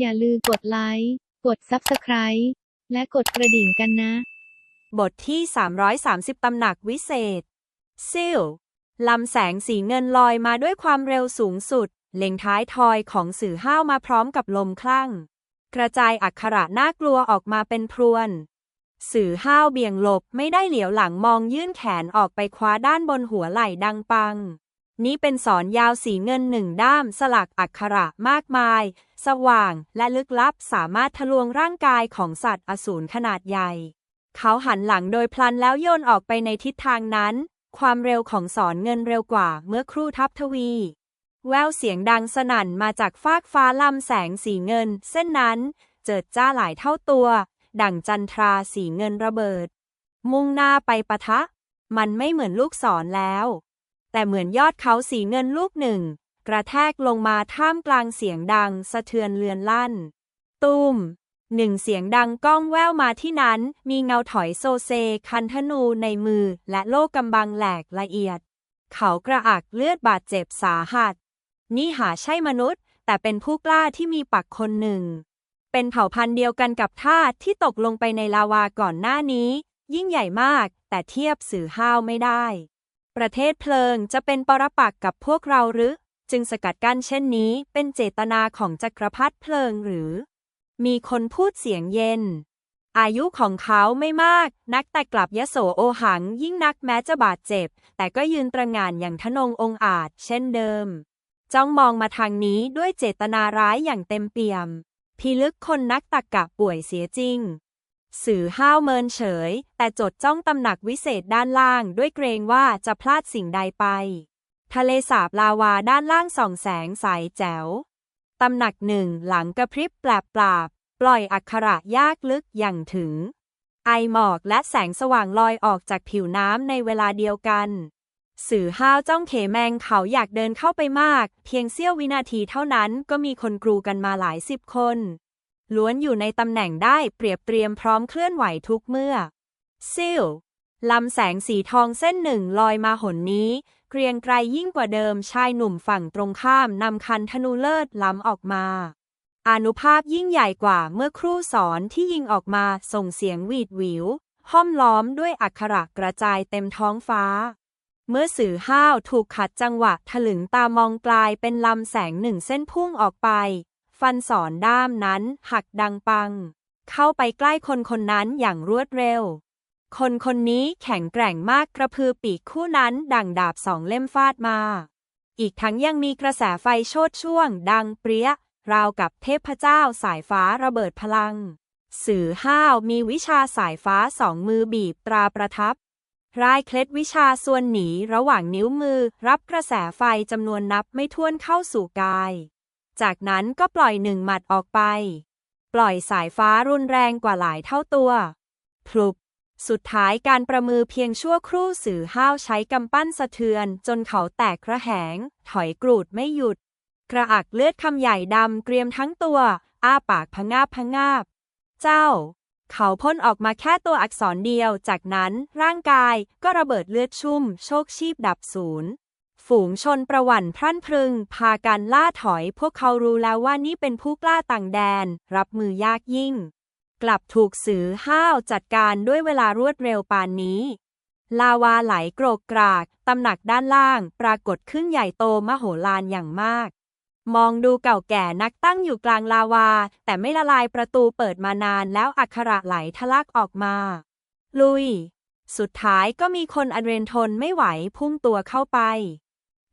อย่าลืมกดไลค์ กด Subscribe และกดกระดิ่งกันนะ บทที่ 330 ตำหนักวิเศษ ซิลลำแสงสีเงินลอยมาด้วยความเร็วสูงสุด เล็งท้ายทอยของสื่อห้าวมาพร้อมกับลมคลั่ง กระจายอักขระน่ากลัวออกมาเป็นพรวน สื่อห้าวเบี่ยงหลบไม่ได้เหลียวหลังมองยื่นแขนออกไปคว้าด้านบนหัวไหล่ดังปัง นี้เป็นสอนยาวสีเงินหนึ่งด้ามสลักอักขระมากมาย สว่างและลึกลับสามารถทะลวงร่างกายของสัตว์อสูรขนาดใหญ่ เขาหันหลังโดยพลันแล้วโยนออกไปในทิศทางนั้น ความเร็วของสอนเงินเร็วกว่าเมื่อครู่ทับทวี แววเสียงดังสนั่นมาจากฟากฟ้าลำแสงสีเงิน เส้นนั้น เจิดจ้าหลายเท่าตัว ดั่งจันทราสีเงินระเบิด มุ่งหน้าไปปะทะ มันไม่เหมือนลูกศรแล้ว แต่เหมือนยอดเขาสีเงินลูกหนึ่ง กระแทกลงมาท่ามกลางเสียงดังสะเทือนเลือนลั่น ตุ้มหนึ่งเสียงดังก้องแววมาที่นั้น มีเงาถอยโซเซ คันธนูในมือและโล่กำบังแหลกละเอียด เขากระอักเลือดบาดเจ็บสาหัส นี่หาใช่มนุษย์ แต่เป็นผู้กล้าที่มีปักคนหนึ่ง เป็นเผ่าพันธุ์เดียวกันกับทาสที่ตกลงไปในลาวาก่อนหน้านี้ ยิ่งใหญ่มาก แต่เทียบสื่อห้าวไม่ได้ ประเทศเพลิงจะเป็นปรปักษ์กับพวกเราหรือ จึงสกัดกั้นเช่นนี้เป็นเจตนาของจักรพรรดิเพลิงหรือ มีคนพูดเสียงเย็น อายุของเขาไม่มาก นักแต่กลับยโสโอหังยิ่งนักแม้จะบาดเจ็บ แต่ก็ยืนตระงานอย่างทนงองอาจ เช่นเดิม จ้องมองมาทางนี้ด้วยเจตนาร้ายอย่างเต็มเปี่ยม พิลึกคนนักตักกะป่วยเสียจริง สื่อห้าวเมินเฉย แต่จดจ้องตำหนักวิเศษด้านล่างด้วยเกรงว่าจะพลาดสิ่งใดไป ทะเลสาบลาวาด้านล่างส่องแสงใสแจ๋ว ตำหนักหนึ่งหลังกระพริบแปลบปราบ ปล่อยอักขระยากลึกอย่างถึง ไอหมอกและแสงสว่างลอยออกจากผิวน้ำในเวลาเดียวกัน สื่อห้าวจ้องเขแมงเขาอยากเดินเข้าไปมาก เพียงเสี้ยววินาทีเท่านั้นก็มีคนกรูกันมาหลายสิบคน ล้วนอยู่ในตำแหน่งได้เปรียบเตรียมพร้อมเคลื่อนไหวทุกเมื่อ ซิลลำแสงสีทองเส้นหนึ่งลอยมาหนนี้ เกรียงไกรยิ่งกว่าเดิมชายหนุ่มฝั่งตรงข้ามนำคันธนูเลิศล้ำออกมาอนุภาพยิ่งใหญ่กว่าเมื่อครู่สอนที่ยิงออกมาส่งเสียงหวีดหวิว ห้อมล้อมด้วยอักขระกระจายเต็มท้องฟ้า เมื่อสื่อห้าวถูกขัดจังหวะถลึงตามองกลายเป็นลำแสงหนึ่งเส้นพุ่งออกไป ฟันสอนด้ามนั้นหักดังปัง เข้าไปใกล้คนคนนั้นอย่างรวดเร็ว คนคนนี้แข็งแกร่งมากกระพือปีกคู่นั้นดังดาบสองเล่มฟาดมา อีกทั้งยังมีกระแสไฟโชดช่วง ดังเปรี้ย ราวกับเทพเจ้าสายฟ้าระเบิดพลัง สื่อห้าวมีวิชาสายฟ้าสองมือบีบตราประทับรายเคล็ดวิชาส่วนหนีระหว่างนิ้วมือรับกระแสไฟจำนวนนับไม่ถ้วนเข้าสู่กาย จากนั้นก็ปล่อยหนึ่งหมัดออกไป ปล่อยสายฟ้ารุนแรงกว่าหลายเท่าตัวพลุบสุดท้ายการประมือเพียงชั่วครู่สื่อห้าวใช้กำปั้นสะเทือน จนเขาแตกกระแหง ถอยกรูดไม่หยุด กระอักเลือดคำใหญ่ดำเกรียมทั้งตัว อ้าปากพงาบพงาบ เจ้า เขาพ่นออกมาแค่ตัวอักษรเดียว จากนั้นร่างกายก็ระเบิดเลือดชุ่ม โชคชีพดับศูนย์ ฝูงชนประวันพรั่นพรึง พากันล่าถอย พวกเขารู้แล้วว่านี่เป็นผู้กล้าต่างแดน รับมือยากยิ่ง กลับถูกสื่อห้าวจัดการด้วยเวลารวดเร็วปานนี้ ลาวาไหลโกรกกราก ตำหนักด้านล่าง ปรากฏขึ้นใหญ่โตมโหฬารอย่างมาก มองดูเก่าแก่นักตั้งอยู่กลางลาวา แต่ไม่ละลายประตูเปิดมานานแล้วอักขระไหลทะลักออกมา ลุยสุดท้ายก็มีคนอันเรนทนไม่ไหวพุ่งตัวเข้าไป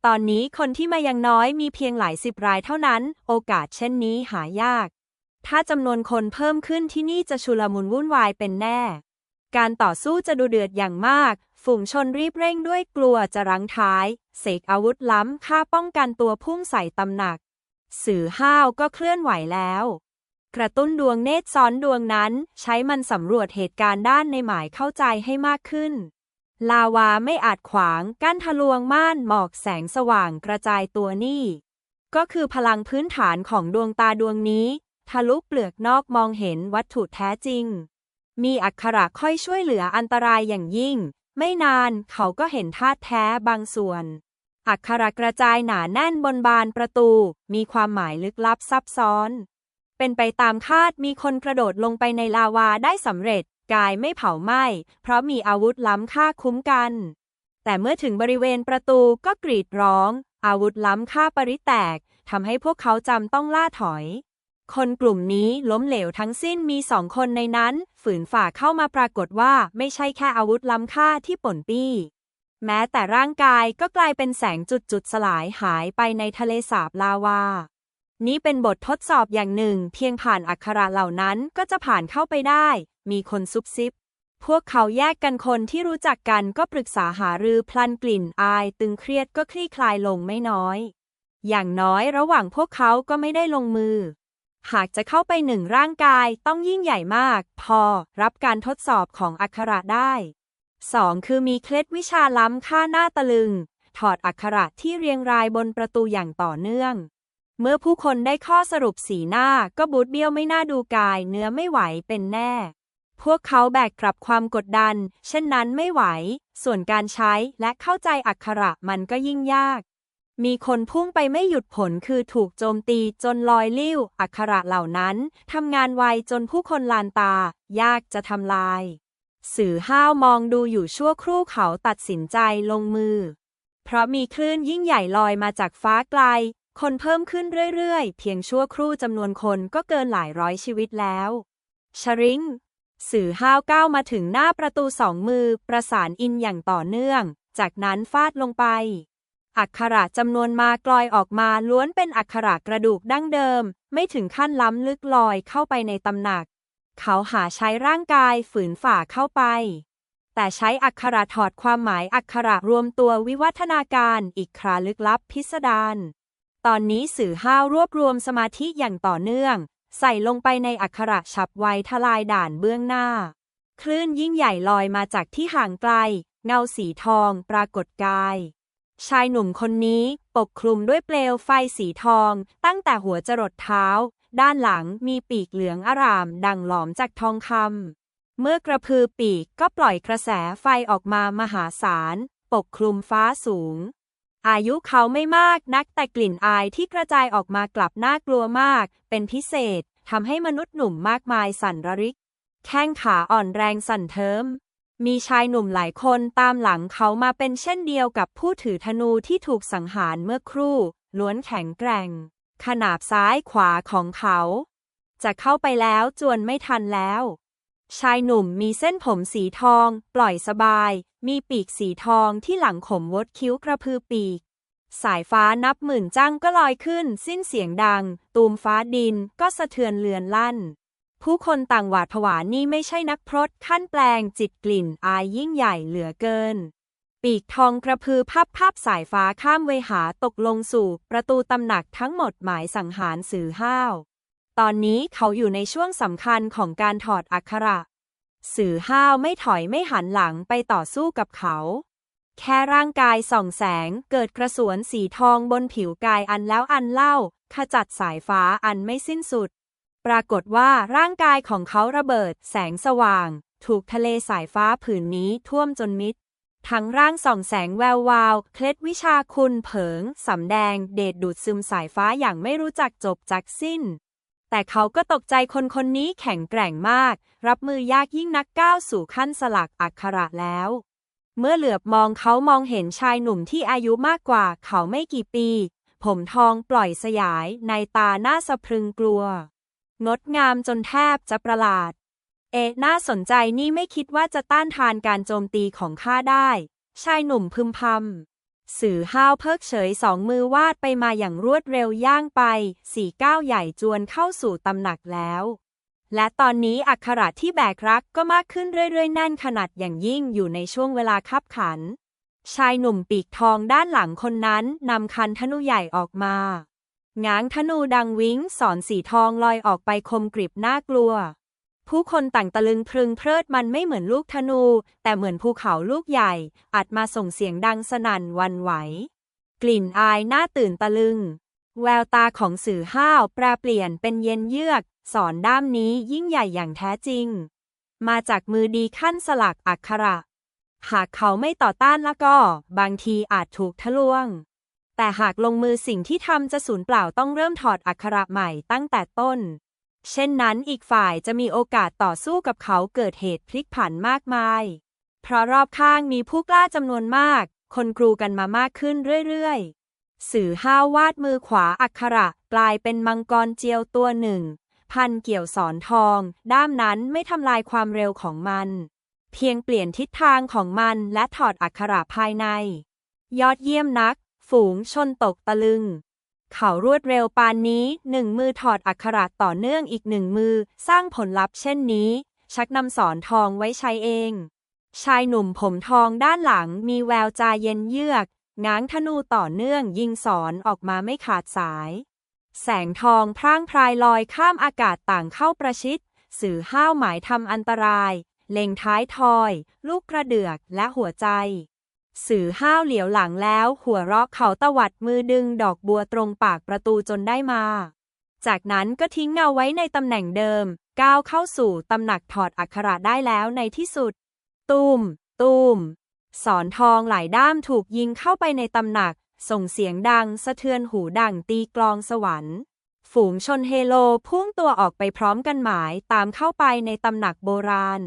ตอนนี้คนที่มายังน้อยมีเพียงหลายสิบรายเท่านั้น โอกาสเช่นนี้หายาก ถ้าจำนวนคนเพิ่มขึ้นที่นี่จะชุลมุนวุ่นวายเป็นแน่ การต่อสู้จะดูเดือดอย่างมาก ฝูงชนรีบเร่งด้วยกลัวจะรั้งท้าย เสกอาวุธล้ำฆ่าป้องกันตัวพุ่งใส่ตำหนัก สื่อห้าวก็เคลื่อนไหวแล้ว กระตุ้นดวงเนตรซ้อนดวงนั้น ใช้มันสำรวจเหตุการณ์ด้านในหมายเข้าใจให้มากขึ้น ลาวาไม่อาจขวางกั้นทะลวงม่านหมอกแสงสว่างกระจายตัวนี่ ก็คือพลังพื้นฐานของดวงตาดวงนี้ ทะลุเปลือกนอกมองเห็นวัตถุแท้จริง มีอักขระค่อยช่วยเหลืออันตรายอย่างยิ่ง ไม่นานเขาก็เห็นธาตุแท้บางส่วน อักขระกระจายหนาแน่นบนบานประตู มีความหมายลึกลับซับซ้อน เป็นเป็นไปตามคาดมีคนกระโดดลงไปในลาวาได้สำเร็จ กายไม่เผาไหม้ เพราะมีอาวุธล้ำค่าคุ้มกัน แต่เมื่อถึงบริเวณประตูก็กรีดร้อง อาวุธล้ำค่าปริแตกทำให้พวกเขาจำต้องล่าถอย คนกลุ่มนี้ล้มเหลวทั้งสิ้นมีสองคนในนั้น ฝืนฝ่าเข้ามาปรากฏว่าไม่ใช่แค่อาวุธล้ำค่าที่ป่นปี้ แม้แต่ร่างกายก็กลายเป็นแสงจุดๆสลายหายไปในทะเลสาบลาวา นี่เป็นบททดสอบอย่างหนึ่ง เพียงผ่านอักขระเหล่านั้นก็จะผ่านเข้าไปได้ มีคนซุบซิบ พวกเขาแยกกันคนที่รู้จักกันก็ปรึกษาหารือพลันกลิ่นอายตึงเครียดก็คลี่คลายลงไม่น้อย อย่างน้อยระหว่างพวกเขาก็ไม่ได้ลงมือ หากจะเข้าไปหนึ่งร่างกายต้องยิ่งใหญ่มาก พอรับการทดสอบของอักขระได้ 2. คือมีเคล็ดวิชาล้ำค่าหน้าตะลึง ถอดอักขระที่เรียงรายบนประตูอย่างต่อเนื่อง เมื่อผู้คนได้ข้อสรุปสีหน้าก็บูดเบี้ยวไม่น่าดูกาย เนื้อไม่ไหวเป็นแน่ พวกเขาแบกกลับความกดดัน เช่นนั้นไม่ไหว ส่วนการใช้และเข้าใจอักขระมันก็ยิ่งยาก มีคนพุ่งไปไม่หยุดผลคือถูกโจมตีจนลอยลิ้ว อักขระเหล่านั้นทำงานไวจนผู้คนลานตา ยากจะทำลาย สื่อห้าวมองดูอยู่ชั่วครู่เขาตัดสินใจลงมือเพราะมีคลื่นยิ่งใหญ่ลอยมาจากฟ้าไกล คนเพิ่มขึ้นเรื่อยๆ เพียงชั่วครู่จำนวนคนก็เกินหลายร้อยชีวิตแล้วชริงสื่อห้าวก้าวมาถึงหน้าประตูสองมือประสานอินอย่างต่อเนื่อง จากนั้นฟาดลงไป อักขระจำนวนมากลอยออกมาล้วนเป็นอักขระกระดูกดั้งเดิม ไม่ถึงขั้นล้ำลึกลอยเข้าไปในตำหนัก เขาหาใช้ร่างกายฝืนฝ่าเข้าไป แต่ใช้อักขระถอดความหมายอักขระรวมตัววิวัฒนาการอีกคราลึกลับพิสดาร ตอนนี้สื่อห้าวรวบรวมสมาธิอย่างต่อเนื่อง ใส่ลงไปในอักขระฉับไวทลายด่านเบื้องหน้า คลื่นยิ่งใหญ่ลอยมาจากที่ห่างไกล เงาสีทองปรากฏกาย ชายหนุ่มคนนี้ปกคลุมด้วยเปลวไฟสีทอง ตั้งแต่หัวจรดเท้า ด้านหลังมีปีกเหลืองอาราม ดังหลอมจากทองคำเมื่อกระพือปีกก็ปล่อยกระแสไฟออกมามหาศาล ปกคลุมฟ้าสูง อายุเขาไม่มากนักแต่กลิ่นอายที่กระจายออกมากลับน่ากลัวมาก เป็นพิเศษทำให้มนุษย์หนุ่มมากมายสั่นระริก แข้งขาอ่อนแรงสั่นเทิม มีชายหนุ่มหลายคนตามหลังเขามาเป็นเช่นเดียวกับผู้ถือธนูที่ถูกสังหารเมื่อครู่ ล้วนแข็งแกร่ง ขนาบซ้ายขวาของเขา จะเข้าไปแล้วจวนไม่ทันแล้ว ชายหนุ่มมีเส้นผมสีทอง ปล่อยสบาย มีปีกสีทองที่หลังขมวดคิ้วกระพือปีก สายฟ้านับหมื่นจังก็ลอยขึ้น สิ้นเสียงดัง ตูมฟ้าดินก็สะเทือนเลือนลั่น ผู้คนต่างหวาดผวานี่ไม่ใช่นักพรตขั้นแปลงจิตกลิ่นอายยิ่งใหญ่เหลือเกิน ปีกทองกระพือพับพับสายฟ้าข้ามเวหาตกลงสู่ ประตูตำหนักทั้งหมดหมายสังหารสื่อห้าว ตอนนี้เขาอยู่ในช่วงสำคัญของการถอดอักขระ สื่อห้าวไม่ถอยไม่หันหลังไปต่อสู้กับเขา แค่ร่างกายส่องแสงเกิดกระสวนสีทองบนผิวกายอันแล้วอันเล่า ขจัดสายฟ้าอันไม่สิ้นสุด ปรากฏว่าร่างกายของเขาระเบิดแสงสว่าง ถูกทะเลสายฟ้าผืนนี้ท่วมจนมิดทั้งร่างส่องแสงแวววาว เคล็ดวิชาคุณเผิง สำแดง เดชดูดซึมสายฟ้าอย่างไม่รู้จักจบจักสิ้น แต่เขาก็ตกใจคนคนนี้แข็งแกร่งมาก รับมือยากยิ่งนักก้าวสู่ขั้นสลักอักขระแล้ว เมื่อเหลือบมองเขามองเห็นชายหนุ่มที่อายุมากกว่าเขาไม่กี่ปี ผมทองปล่อยสยายในตาหน้าสะพรึงกลัว งดงามจนแทบจะประหลาด เอะน่าสนใจนี่ไม่คิดว่าจะต้านทานการโจมตีของข้าได้ ชายหนุ่มพึมพำ สื่อห้าวเพิกเฉยสองมือวาดไปมาอย่างรวดเร็วย่างไป สี่ก้าวใหญ่จวนเข้าสู่ตำหนักแล้ว และตอนนี้อักขระที่แบกรักก็มากขึ้นเรื่อยๆแน่นขนาดอย่างยิ่งอยู่ในช่วงเวลาคับขัน ชายหนุ่มปีกทองด้านหลังคนนั้นนำคันธนูใหญ่ออกมาง้างธนูดังวิ้งสอนสีทองลอยออกไปคมกริบน่ากลัว ผู้คนต่างตะลึงพรึงเพลิดมันไม่เหมือนลูกธนู แต่เหมือนภูเขาลูกใหญ่อัดมาส่งเสียงดังสนั่นวันไหว กลิ่นอายน่าตื่นตะลึง แววตาของสื่อห้าวแปรเปลี่ยนเป็นเย็นเยือก สอนด้ามนี้ยิ่งใหญ่อย่างแท้จริง มาจากมือดีขั้นสลักอักขระ หากเขาไม่ต่อต้านแล้วก็ บางทีอาจถูกทะลวง แต่หากลงมือสิ่งที่ทำจะสูญเปล่าต้องเริ่มถอดอักขระใหม่ตั้งแต่ต้น เช่นนั้นอีกฝ่ายจะมีโอกาสต่อสู้กับเขาเกิดเหตุพลิกผันมากมาย เพราะรอบข้างมีผู้กล้าจำนวนมาก คนกรูกันมามากขึ้นเรื่อยๆ สื่อห้าววาดมือขวาอักขระกลายเป็นมังกรเจียวตัวหนึ่ง พันเกี่ยวสอนทอง ด้ามนั้นไม่ทำลายความเร็วของมัน เพียงเปลี่ยนทิศทางของมันและถอดอักขระภายใน ยอดเยี่ยมนัก ฝูงชนตกตะลึง เขารวดเร็วปานนี้หนึ่งมือถอดอักขระต่อเนื่องอีกหนึ่งมือ สร้างผลลัพธ์เช่นนี้ ชักนำสอนทองไว้ใช้เอง ชายหนุ่มผมทองด้านหลังมีแววจาเย็นเยือก ง้างธนูต่อเนื่องยิงสอนออกมาไม่ขาดสาย แสงทองพร่างพรายลอยข้ามอากาศต่างเข้าประชิด สื่อห้าวหมายทำอันตราย เล็งท้ายทอย ลูกกระเดือกและหัวใจ สื่อห้าวเหลียวหลังแล้ว หัวเราะเขาตวัดมือดึงดอกบัวตรงปากประตูจนได้มา จากนั้นก็ทิ้งเงาไว้ในตำแหน่งเดิม ก้าวเข้าสู่ตำหนักถอดอักขระได้แล้วในที่สุดตูมตูมสอนทองหลายด้ามถูกยิงเข้าไปในตำหนัก ส่งเสียงดังสะเทือนหูดังตีกลองสวรรค์ ฝูงชนเฮโลพุ่งตัวออกไปพร้อมกันหมายตามเข้าไปในตำหนักโบราณ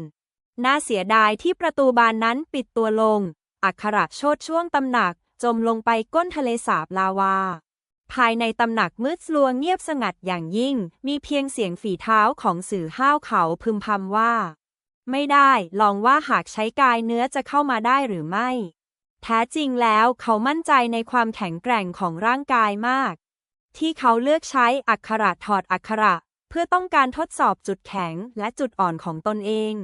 น่าเสียดายที่ประตูบานนั้นปิดตัวลง อักขระโชดช่วงตำหนัก จมลงไปก้นทะเลสาบลาวา ภายในตำหนักมืดสลัวเงียบสงัดอย่างยิ่ง มีเพียงเสียงฝีเท้าของสื่อห้าวเขาพึมพำว่า ไม่ได้ ลองว่าหากใช้กายเนื้อจะเข้ามาได้หรือไม่ แท้จริงแล้วเขามั่นใจในความแข็งแกร่งของร่างกายมาก ที่เขาเลือกใช้อักขระถอดอักขระ เพื่อต้องการทดสอบจุดแข็งและจุดอ่อนของตนเอง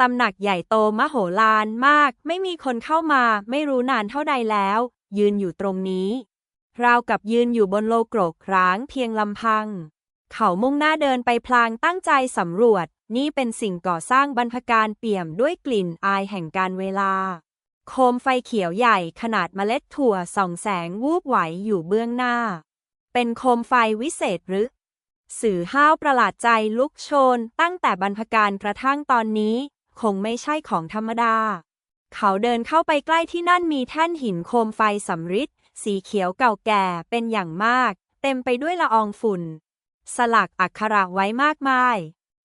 ตำหนักใหญ่โตมโหฬารมาก ไม่มีคนเข้ามา ไม่รู้นานเท่าใดแล้ว ยืนอยู่ตรงนี้ ราวกับยืนอยู่บนโลโกรกร้างเพียงลำพัง เขามุ่งหน้าเดินไปพลางตั้งใจสำรวจ นี่เป็นสิ่งก่อสร้างบรรพการเปี่ยมด้วยกลิ่นอายแห่งการเวลา โคมไฟเขียวใหญ่ขนาดเมล็ดถั่วส่องแสงวูบไหวอยู่เบื้องหน้า เป็นโคมไฟวิเศษหรือ สื่อห้าวประหลาดใจลุกโชน ตั้งแต่บรรพการกระทั่งตอนนี้ คงไม่ใช่ของธรรมดา เขาเดินเข้าไปใกล้ที่นั่นมีแท่นหินโคมไฟสำริดสีเขียวเก่าแก่เป็นอย่างมาก เต็มไปด้วยละอองฝุ่น สลักอักขระไว้มากมาย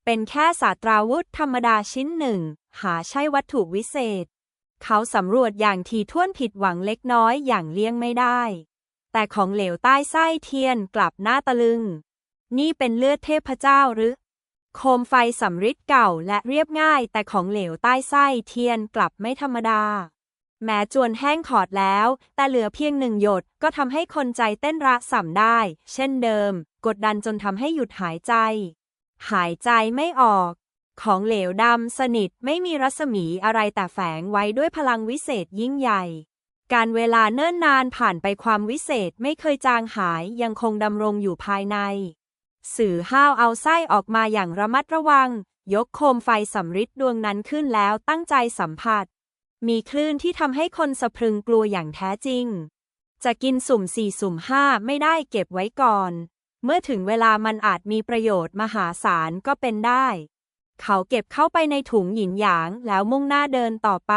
เป็นแค่ศาสตราวุธธรรมดาชิ้นหนึ่ง หาใช่วัตถุวิเศษ เขาสำรวจอย่างทีท่วนผิดหวังเล็กน้อยอย่างเลี่ยงไม่ได้ แต่ของเหลวใต้ไส้เทียนกลับหน้าตะลึง นี่เป็นเลือดเทพเจ้าหรือ โคมไฟสำริดเก่าและเรียบง่าย แต่ของเหลวใต้ไส้เทียนกลับไม่ธรรมดา แม้จวนแห้งขอดแล้ว แต่เหลือเพียงหนึ่งหยดก็ทำให้คนใจเต้นระส่ำได้ เช่นเดิม กดดันจนทำให้หยุดหายใจ หายใจไม่ออก ของเหลวดำสนิทไม่มีรัศมีอะไรแต่แฝงไว้ด้วยพลังวิเศษยิ่งใหญ่ การเวลาเนิ่นนานผ่านไปความวิเศษไม่เคยจางหายยังคงดำรงอยู่ภายใน สื่อห้าวเอาไส้ออกมาอย่างระมัดระวัง ยกโคมไฟสำริดดวงนั้นขึ้นแล้วตั้งใจสัมผัส มีคลื่นที่ทำให้คนสะพรึงกลัวอย่างแท้จริง จะกินสุ่มสี่สุ่มห้าไม่ได้เก็บไว้ก่อน เมื่อถึงเวลามันอาจมีประโยชน์มหาศาลก็เป็นได้ เขาเก็บเข้าไปในถุงหยินหยางแล้วมุ่งหน้าเดินต่อไป